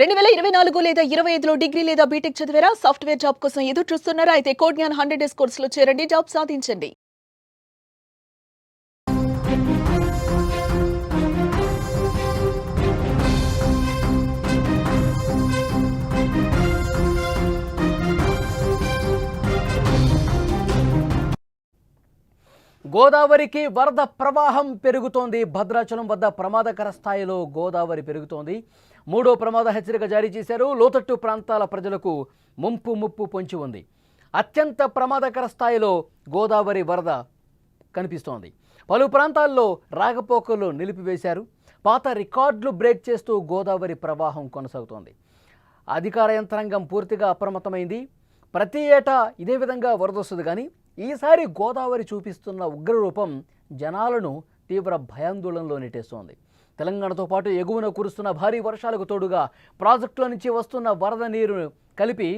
రెండు వేల ఇరవై నాలుగు లేదా ఇరవై ఐదులో డిగ్రీ లేదా బీటెక్ చదివారా? సాఫ్ట్వేర్ జాబ్ కోసం ఎదురు చూస్తున్నారా అయితే కోడ్ జ్ఞాన్ హండ్రెడ్ డేస్ కోర్సులో చేరండి. జాబ్ సాధించండి. గోదావరికి వరద ప్రవాహం పెరుగుతోంది. భద్రాచలం వద్ద ప్రమాదకర స్థాయిలో గోదావరి పెరుగుతోంది. మూడో ప్రమాద హెచ్చరిక జారీ చేశారు. లోతట్టు ప్రాంతాల ప్రజలకు ముంపు ముప్పు పొంచి ఉంది. అత్యంత ప్రమాదకర స్థాయిలో గోదావరి వరద కనిపిస్తోంది. పలు ప్రాంతాల్లో రాగపోకలు నిలిపివేశారు. పాత రికార్డులు బ్రేక్ చేస్తూ గోదావరి ప్రవాహం కొనసాగుతోంది. అధికార యంత్రాంగం పూర్తిగా అప్రమత్తమైంది. ప్రతి ఏటా ఇదే విధంగా వరద వస్తుంది కానీ ఈసారి గోదావరి చూపిస్తున్న ఉగ్రరూపం జనాలను తీవ్ర భయాందోళనలో నెట్టేస్తోంది. తెలంగాణతో పాటు ఎగువన కురుస్తున్న భారీ వర్షాలకు తోడుగా ప్రాజెక్టుల నుంచి వస్తున్న వరద నీరు కలిపి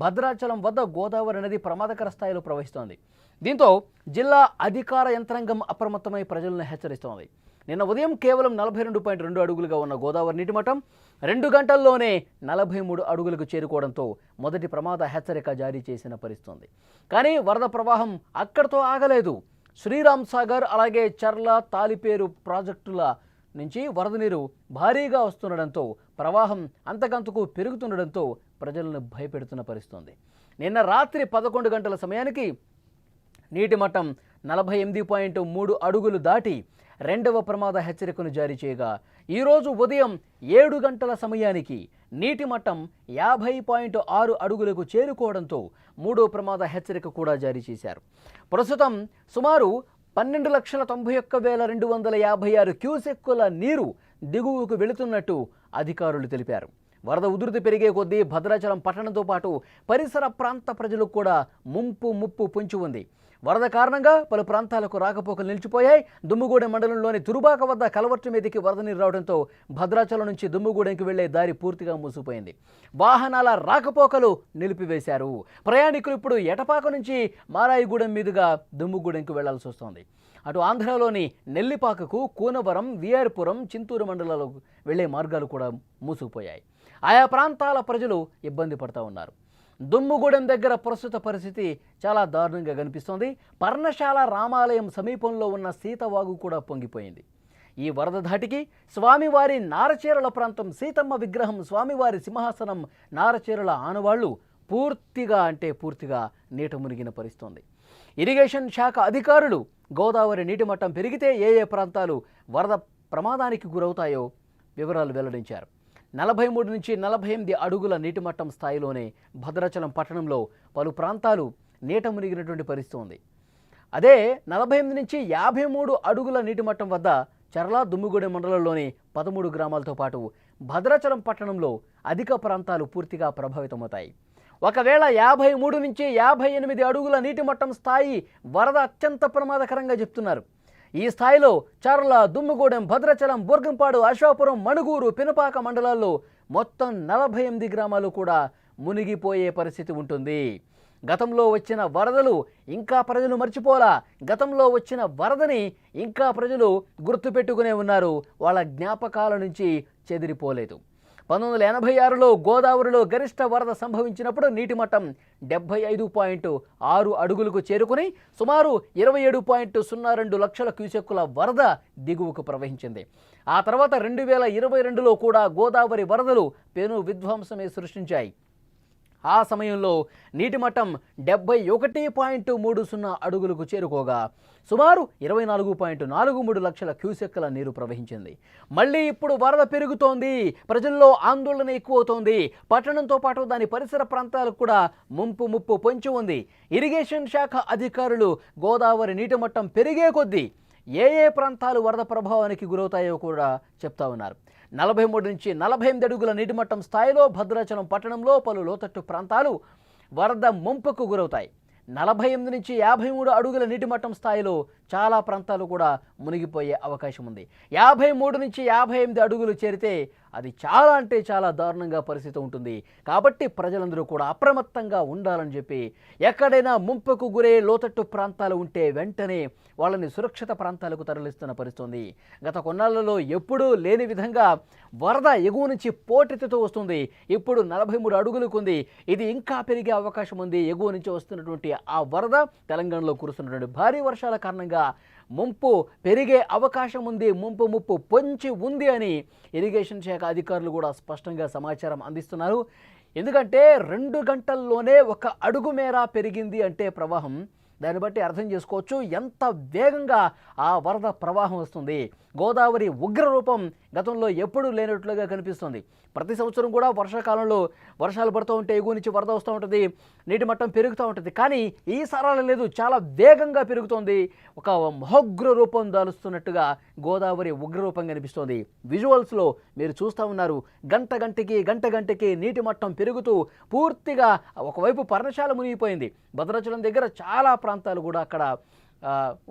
భద్రాచలం వద్ద గోదావరి నది ప్రమాదకర స్థాయిలో ప్రవహిస్తోంది. దీంతో జిల్లా అధికార యంత్రాంగం అప్రమత్తమై ప్రజలను హెచ్చరిస్తోంది. నిన్న ఉదయం కేవలం నలభై రెండు పాయింట్ రెండు అడుగులుగా ఉన్న గోదావరి నీటి మట్టం రెండు గంటల్లోనే నలభై మూడు అడుగులకు చేరుకోవడంతో మొదటి ప్రమాద హెచ్చరిక జారీ చేసిన పరిస్థితుంది. కానీ వరద ప్రవాహం అక్కడితో ఆగలేదు. శ్రీరామ్ సాగర్ అలాగే చర్ల తాలిపేరు ప్రాజెక్టుల నుంచి వరద నీరు భారీగా వస్తుండడంతో ప్రవాహం అంతకంతకు పెరుగుతుండడంతో ప్రజలను భయపెడుతున్న పరిస్థితుంది. నిన్న రాత్రి పదకొండు గంటల సమయానికి నీటి మట్టం నలభై ఎనిమిది పాయింట్ మూడు అడుగులు దాటి రెండవ ప్రమాద హెచ్చరికను జారీ చేయగా ఈరోజు ఉదయం ఏడు గంటల సమయానికి నీటి మట్టం యాభై పాయింట్ ఆరు అడుగులకు చేరుకోవడంతో మూడో ప్రమాద హెచ్చరిక కూడా జారీ చేశారు. ప్రస్తుతం సుమారు పన్నెండు లక్షల తొంభై ఒక్క వేల రెండు వందల యాభై ఆరు క్యూసెక్కుల నీరు దిగువకు వెళుతున్నట్టు అధికారులు తెలిపారు. వరద ఉధృతి పెరిగే కొద్దీ భద్రాచలం పట్టణంతో పాటు పరిసర ప్రాంత ప్రజలకు కూడా ముంపు ముప్పు పొంచి ఉంది. వరద కారణంగా పలు ప్రాంతాలకు రాకపోకలు నిలిచిపోయాయి. దుమ్ముగూడెం మండలంలోని తురుబాక వద్ద కలవర్టు మీదకి వరద నీరు రావడంతో భద్రాచలం నుంచి దుమ్ముగూడెంకి వెళ్ళే దారి పూర్తిగా మూసిపోయింది. వాహనాల రాకపోకలు నిలిపివేశారు. ప్రయాణికులు ఇప్పుడు ఎటపాక నుంచి మారాయిగూడెం మీదుగా దుమ్ముగూడెంకి వెళ్ళాల్సి వస్తోంది. అటు ఆంధ్రలోని నెల్లిపాకకు కూనవరం విఆర్పురం చింతూరు మండలాలకు వెళ్ళే మార్గాలు కూడా మూసుకుపోయాయి. ఆయా ప్రాంతాల ప్రజలు ఇబ్బంది పడుతూ ఉన్నారు. దుమ్ముగూడెం దగ్గర ప్రస్తుత పరిస్థితి చాలా దారుణంగా కనిపిస్తోంది. పర్ణశాల రామాలయం సమీపంలో ఉన్న సీతవాగు కూడా పొంగిపోయింది. ఈ వరద ధాటికి స్వామివారి నారచీరల ప్రాంతం సీతమ్మ విగ్రహం స్వామివారి సింహాసనం నారచీరల ఆనవాళ్ళు పూర్తిగా అంటే పూర్తిగా నీట మునిగిన పరిస్థితుంది. ఇరిగేషన్ శాఖ అధికారులు గోదావరి నీటి మట్టం పెరిగితే ఏ ఏ ప్రాంతాలు వరద ప్రమాదానికి గురవుతాయో వివరాలు వెల్లడించారు. నలభై మూడు నుంచి నలభై ఎనిమిది అడుగుల నీటి మట్టం స్థాయిలోనే భద్రాచలం పట్టణంలో పలు ప్రాంతాలు నీట మునిగినటువంటి పరిస్థితి ఉంది. అదే నలభై ఎనిమిది నుంచి యాభై మూడు అడుగుల నీటి మట్టం వద్ద చర్ల దుమ్ముగూడెం మండలంలోని పదమూడు గ్రామాలతో పాటు భద్రాచలం పట్టణంలో అధిక ప్రాంతాలు పూర్తిగా ప్రభావితమవుతాయి. ఒకవేళ యాభై మూడు నుంచి యాభై ఎనిమిది అడుగుల నీటి మట్టం స్థాయి వరద అత్యంత ప్రమాదకరంగా చెప్తున్నారు. ఈ స్థాయిలో చర్ల దుమ్ముగూడెం భద్రాచలం బుర్గంపాడు అశ్వాపురం మణుగూరు పినపాక మండలాల్లో మొత్తం నలభై ఎనిమిది గ్రామాలు కూడా మునిగిపోయే పరిస్థితి ఉంటుంది. గతంలో వచ్చిన వరదలు ఇంకా ప్రజలు మర్చిపోలా గతంలో వచ్చిన వరదని ఇంకా ప్రజలు గుర్తుపెట్టుకునే ఉన్నారు. వాళ్ళ జ్ఞాపకాల నుంచి చెదిరిపోలేదు. పంతొమ్మిది వందల ఎనభై ఆరులో గోదావరిలో గరిష్ట వరద సంభవించినప్పుడు నీటి మట్టం డెబ్బై ఐదు పాయింట్ ఆరు అడుగులకు చేరుకుని సుమారు ఇరవై ఏడు పాయింట్ సున్నా రెండు లక్షల క్యూసెక్కుల వరద దిగువకు ప్రవహించింది. ఆ తర్వాత రెండు వేల ఇరవై రెండులో కూడా గోదావరి వరదలు పెను విధ్వంసమే సృష్టించాయి. ఆ సమయంలో నీటి మట్టం డెబ్బై ఒకటి పాయింట్ మూడు సున్నా అడుగులకు చేరుకోగా సుమారు ఇరవై నాలుగు పాయింట్ నాలుగు మూడు లక్షల క్యూసెక్కుల నీరు ప్రవహించింది. మళ్ళీ ఇప్పుడు వరద పెరుగుతోంది ప్రజల్లో ఆందోళన ఎక్కువవుతోంది. పట్టణంతో పాటు దాని పరిసర ప్రాంతాలకు కూడా ముంపు ముప్పు పొంచి ఉంది. ఇరిగేషన్ శాఖ అధికారులు గోదావరి నీటి మట్టం పెరిగే కొద్దీ ఏ ఏ ప్రాంతాలు వరద ప్రభావానికి గురవుతాయో కూడా చెప్తా ఉన్నారు. నలభై మూడు నుంచి నలభై ఎనిమిది అడుగుల నీటిమట్టం స్థాయిలో భద్రాచలం పట్టణంలో పలు లోతట్టు ప్రాంతాలు వరద ముంపుకు గురవుతాయి. నలభై ఎనిమిది నుంచి యాభై మూడు అడుగుల నీటిమట్టం స్థాయిలో చాలా ప్రాంతాలు కూడా మునిగిపోయే అవకాశం ఉంది. యాభై మూడు నుంచి యాభై ఎనిమిది అడుగులు చేరితే అది చాలా అంటే చాలా దారుణంగా పరిస్థితి ఉంటుంది. కాబట్టి ప్రజలందరూ కూడా అప్రమత్తంగా ఉండాలని చెప్పి ఎక్కడైనా ముంపుకు గురే లోతట్టు ప్రాంతాలు ఉంటే వెంటనే వాళ్ళని సురక్షిత ప్రాంతాలకు తరలిస్తున్న పరిస్థితుంది గత కొన్నాళ్ళలో ఎప్పుడూ లేని విధంగా వరద ఎగువ నుంచి పోటెత్తుతూ వస్తుంది. ఇప్పుడు నలభై మూడు అడుగులకు ఉంది ఇది ఇంకా పెరిగే అవకాశం ఉంది. ఎగువ నుంచి వస్తున్నటువంటి ఆ వరద తెలంగాణలో కురుస్తున్నటువంటి భారీ వర్షాల కారణంగా ముంపు పెరిగే అవకాశం ఉంది ముంపు ముప్పు పొంచి ఉంది అని ఇరిగేషన్ శాఖ అధికారులు కూడా స్పష్టంగా సమాచారం అందిస్తున్నారు. ఎందుకంటే రెండు గంటల్లోనే ఒక అడుగు మేర పెరిగింది అంటే ప్రవాహం. దాన్ని బట్టి అర్థం చేసుకోవచ్చు ఎంత వేగంగా ఆ వరద ప్రవాహం వస్తుంది. గోదావరి ఉగ్ర రూపం గతంలో ఎప్పుడూ లేనట్లుగా కనిపిస్తుంది. ప్రతి సంవత్సరం కూడా వర్షాకాలంలో వర్షాలు పడుతూ ఉంటే ఎగువ నుంచి వరద వస్తూ ఉంటుంది నీటి మట్టం పెరుగుతూ ఉంటుంది. కానీ ఈ సారాలు లేదు చాలా వేగంగా పెరుగుతోంది. ఒక మహోగ్ర రూపం దాలుస్తున్నట్టుగా గోదావరి ఉగ్రరూపం కనిపిస్తోంది. విజువల్స్లో మీరు చూస్తూ ఉన్నారు గంట గంటకి గంట గంటకి నీటి మట్టం పెరుగుతూ పూర్తిగా ఒకవైపు పర్ణశాల మునిగిపోయింది. భద్రాచలం దగ్గర చాలా ప్రాంతాలు కూడా అక్కడ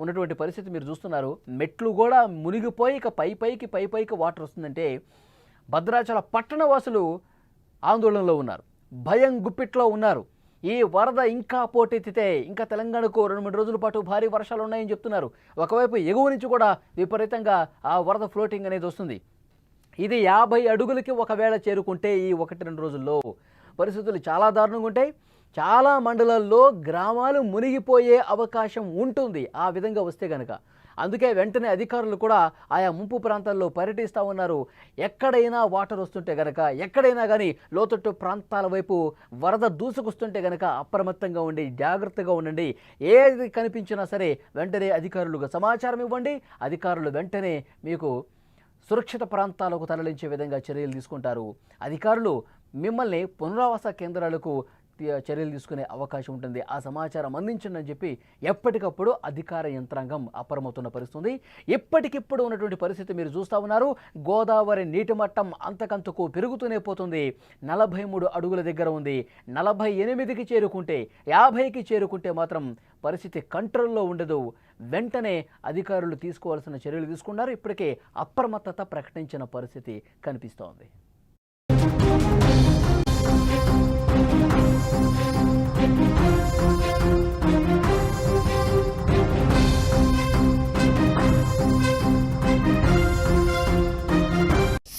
ఉన్నటువంటి పరిస్థితి మీరు చూస్తున్నారు. మెట్లు కూడా మునిగిపోయి ఇక పై పైకి పై పైకి వాటర్ వస్తుందంటే భద్రాచల పట్టణ వాసులు ఆందోళనలో ఉన్నారు. భయం గుప్పిట్లో ఉన్నారు. ఈ వరద ఇంకా పోటెత్తితే ఇంకా తెలంగాణకు రెండు మూడు రోజుల పాటు భారీ వర్షాలు ఉన్నాయని చెప్తున్నారు. ఒకవైపు ఎగువ నుంచి కూడా విపరీతంగా ఆ వరద ఫ్లోటింగ్ అనేది వస్తుంది. ఇది యాభై అడుగులకి ఒకవేళ చేరుకుంటే ఈ ఒకటి రెండు రోజుల్లో పరిస్థితులు చాలా దారుణంగా ఉంటాయి. చాలా మండలాల్లో గ్రామాలు మునిగిపోయే అవకాశం ఉంటుంది. ఆ విధంగా వస్తే కనుక అందుకే వెంటనే అధికారులు కూడా ఆయా ముంపు ప్రాంతాల్లో పర్యటిస్తూ ఉన్నారు. ఎక్కడైనా వాటర్ వస్తుంటే గనక ఎక్కడైనా కానీ లోతట్టు ప్రాంతాల వైపు వరద దూసుకొస్తుంటే గనక అప్రమత్తంగా ఉండి జాగ్రత్తగా ఉండండి. ఏది కనిపించినా సరే వెంటనే అధికారులకు సమాచారం ఇవ్వండి. అధికారులు వెంటనే మీకు సురక్షిత ప్రాంతాలకు తరలించే విధంగా చర్యలు తీసుకుంటారు. అధికారులు మిమ్మల్ని పునరావాస కేంద్రాలకు చర్యలు తీసుకునే అవకాశం ఉంటుంది. ఆ సమాచారం అందించండి అని చెప్పి ఎప్పటికప్పుడు అధికార యంత్రాంగం అప్రమవుతున్న పరిస్థితుంది. ఇప్పటికిప్పుడు ఉన్నటువంటి పరిస్థితి మీరు చూస్తూ ఉన్నారు. గోదావరి నీటి మట్టం అంతకంతకు పెరుగుతూనే పోతుంది. నలభై మూడు అడుగుల దగ్గర ఉంది. నలభై ఎనిమిదికి చేరుకుంటే యాభైకి చేరుకుంటే మాత్రం పరిస్థితి కంట్రోల్లో ఉండదు. వెంటనే అధికారులు తీసుకోవాల్సిన చర్యలు తీసుకున్నారు. ఇప్పటికే అప్రమత్తత ప్రకటించిన పరిస్థితి కనిపిస్తోంది.